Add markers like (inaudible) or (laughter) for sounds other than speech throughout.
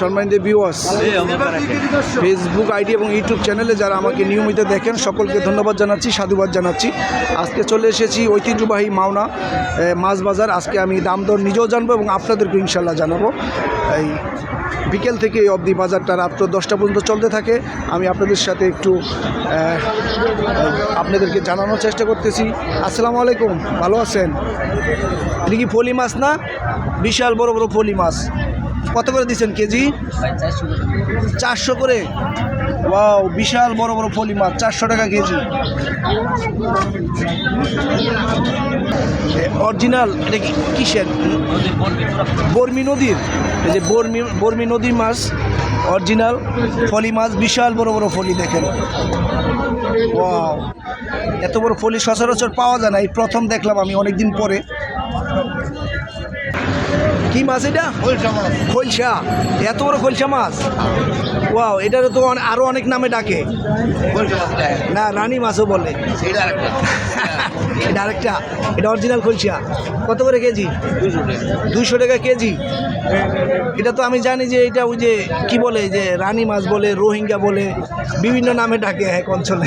সম্মানিত viewers Facebook ID এবং YouTube চ্যানেলে যারা আমাকে নিয়মিত দেখেন, সকলকে ধন্যবাদ জানাচ্ছি, সাধুবাদ জানাচ্ছি। আজকে চলে এসেছি ঐতিহ্যবাহী মাওনা মাছ বাজার। আজকে আমি দাম দর নিজেও জানব এবং আপনাদেরকে ইনশাল্লাহ জানাব। এই বিকেল থেকে এই অবধি বাজারটা রাত্র দশটা পর্যন্ত চলতে থাকে। আমি আপনাদের সাথে একটু আপনাদেরকে জানানোর চেষ্টা করতেছি। আসসালামু আলাইকুম, ভালো আছেন? এটা কি ফলি মাছ না? বিশাল বড় বড় ফলি মাছ। কত করে দিচ্ছেন কেজি? চারশো করে? ওয়াও, বিশাল বড় বড় ফলি মাছ, চারশো টাকা কেজি। অরিজিনাল এটা কি কিসের? বর্মি নদীর। এই যে বর্মি বর্মি নদীর মাছ অরিজিনাল ফলি মাছ, বিশাল বড় বড় ফলি দেখেন। ওয়াও, এত বড় ফলি সচরাচর পাওয়া যায় না, এই প্রথম দেখলাম আমি অনেক দিন পরে। কি মাছ এটা? খোলসা এত বড় খোলসা মাছ? ওয়াও এটা তো আরও অনেক নামে ডাকে। না রানী মাছও বলে। এটা আরেকটা এটা অরিজিনাল খৈলসা কত করে কেজি? দুশো টাকা। কেজি? এটা তো আমি জানি যে এটা ওই যে কি বলে যে রানী মাছ বলে রোহিঙ্গা বলে বিভিন্ন নামে ডাকে এক অঞ্চলে।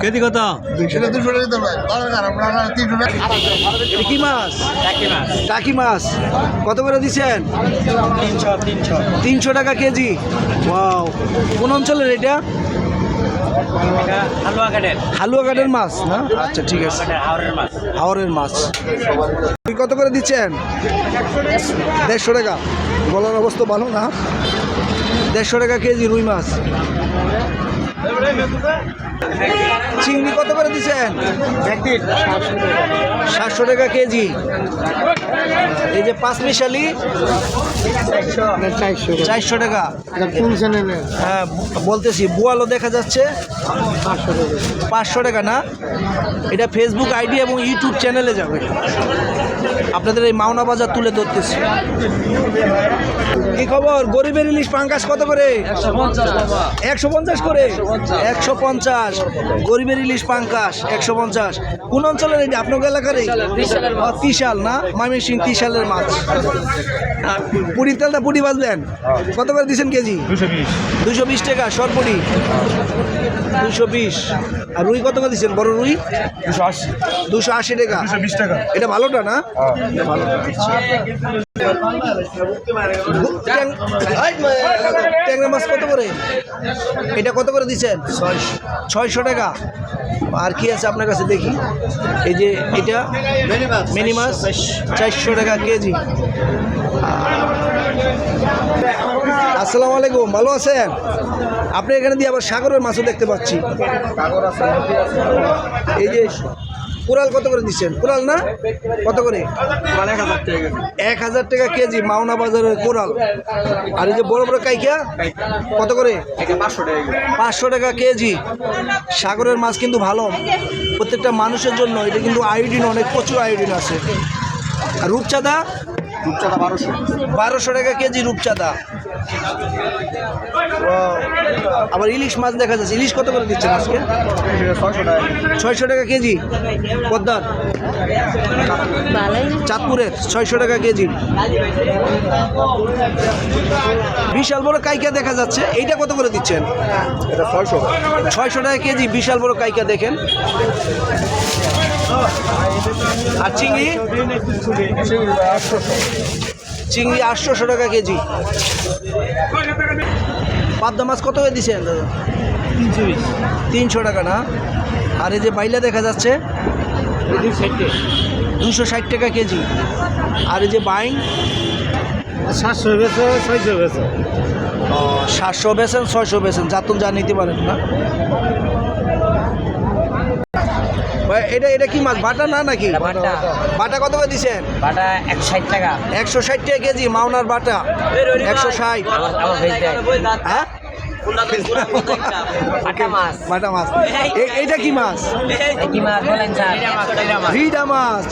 কেজি কত? কি মাছ। টাকি মাছ। কত করে দিচ্ছেন? তিনশো তিনশো। তিনশো টাকা কেজি। ওয়াও। কোন অঞ্চলের এটা? হালুয়াঘাটের মাছ না? আচ্ছা ঠিক আছে। হাওরের মাছ। কত করে দিচ্ছেন? দেড়শো টাকা। গলার অবস্থা ভালো না? দেড়শো টাকা কেজি রুই মাছ। চিংড়ি কত করে দিচ্ছেন? সাতশো টাকা কেজি। এই যে পাঁচ মিশালি চারশো টাকা। হ্যাঁ বলতেছি, বোয়ালও দেখা যাচ্ছে। পাঁচশো টাকা না? এটা ফেসবুক আইডি এবং ইউটিউব চ্যানেলে যাবে। আপনাদের এই মাওনা বাজার তুলে ধরতেছি। কি খবর? গরিবের ইলিশ পাঙ্কাশ কত করে? একশো পঞ্চাশ করে? একশো পঞ্চাশ। গরিবের ইলিশ পাঙ্কাশ একশো পঞ্চাশ। কোন অঞ্চলের এটা? আপনার এলাকার তিশাল না? ময়মনসিং তিশালের মাছ। পুরীর তেলটা পুরি বাজলেন কত করে দিচ্ছেন কেজি? দুশো বিশ টাকা সরপুরি। দুশো বিশ। আর রুই কত করে দিচ্ছেন বড় রুই? দুশো আশি। দুশো আশি বিশ টাকা। এটা ভালোটা না? ট্যাংরা মাছ কত করে? এটা কত করে দিচ্ছেন? ছয়শো টাকা। আর কি আছে আপনার কাছে দেখি? এই যে এটা মিনি মাছ, চারশো টাকা কেজি। আসসালামু আলাইকুম, ভালো আছেন? আপনি এখানে দিয়ে আবার সাগরের মাছও দেখতে পাচ্ছি। এই যে কোরাল কত করে দিচ্ছেন? কোরাল না? কত করে? এক হাজার টাকা কেজি মাওনা বাজারের কোরাল আর এই যে বড় বড় কাইকা কত করে? পাঁচশো টাকা কেজি। সাগরের মাছ কিন্তু ভালো। প্রত্যেকটা মানুষের জন্য এটা কিন্তু আয়োডিন অনেক প্রচুর আয়োডিন আছে। আর রূপচাঁদা? রূপচাঁদা বারোশো। বারোশো টাকা কেজি রূপচাঁদা. আবার ইলিশ মাছ দেখা যাচ্ছে। ইলিশ কত করে দিচ্ছেন আজকে? ছয়শো টাকা ছয়শো টাকা কেজি। পদ্মার? চাঁদপুরের ছয়শো টাকা কেজি। বিশাল বড় কাইকা দেখা যাচ্ছে। এইটা কত করে দিচ্ছেন? এটা ছয়শো। ছয়শো টাকা কেজি বিশাল বড় কাইকা দেখেন। আর চিংড়ি? চিংড়ি আটশোশো টাকা কেজি। পাবদা মাছ কত করে দিচ্ছেন দাদা তিনশো টাকা না? আর এই যে বাইলা দেখা যাচ্ছে দুশো ষাট টাকা কেজি। আর এই যে বাইন? সাতশো বেছো ছয়শো বেছো সাতশো বেছেন ছয়শো বেছেন যাতন যা নিতে পারেন না। এটা এটা কি মাছ? বাটা না নাকি? বাটা। বাটা কত করে দিচ্ছেন বাটা একশো ষাট টাকা। একশো ষাট টাকা কেজি মাওনার বাটা। একশো ষাট। হ্যাঁ? (laughs) মাছ। এইটা কি মাছ? এই মাছ রিডা মাছ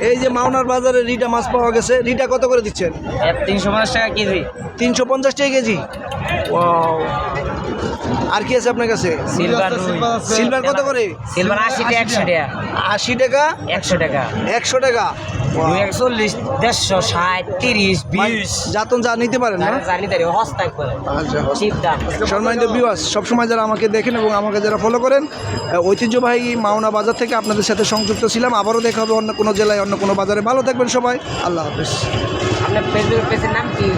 এই যে মাওনার বাজারে রিডা মাছ পাওয়া গেছে রিডা কত করে দিচ্ছেন? তিনশো পঞ্চাশ টাকা কেজি। তিনশো পঞ্চাশ টাকা কেজি? Wow. আর কি আছে আপনার কাছে? সিলভার সিলভার কত করে? সিলভার আশি টাকা একশো টাকা। আশি টাকা? একশো টাকা। একশো টাকা। একচল্লিশ দেড়শো ষাট তিরিশ বিশ। যাতন যা নিতে পারেন না করে। আচ্ছা সম্মানিত সবসময় যারা আমাকে দেখেন এবং আমাকে যারা ফলো করেন ঐতিহ্যবাহী মাওনা বাজার থেকে আপনাদের সাথে সংযুক্ত ছিলাম। আবারও দেখা হবে অন্য কোনো জেলায় অন্য কোনো বাজারে। ভালো থাকবেন সবাই। আল্লাহ হাফিজ। আপনার ফেসবুক পেজের নাম কি?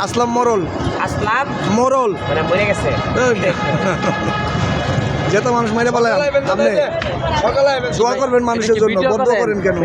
আসলাম মরল। আসলাম। মরল। মরে গেছে। (laughs) যেটা মানুষ মেরে বলে আপনি সকালে দোয়া করবেন মানুষের জন্য বন্ধ করেন কেন?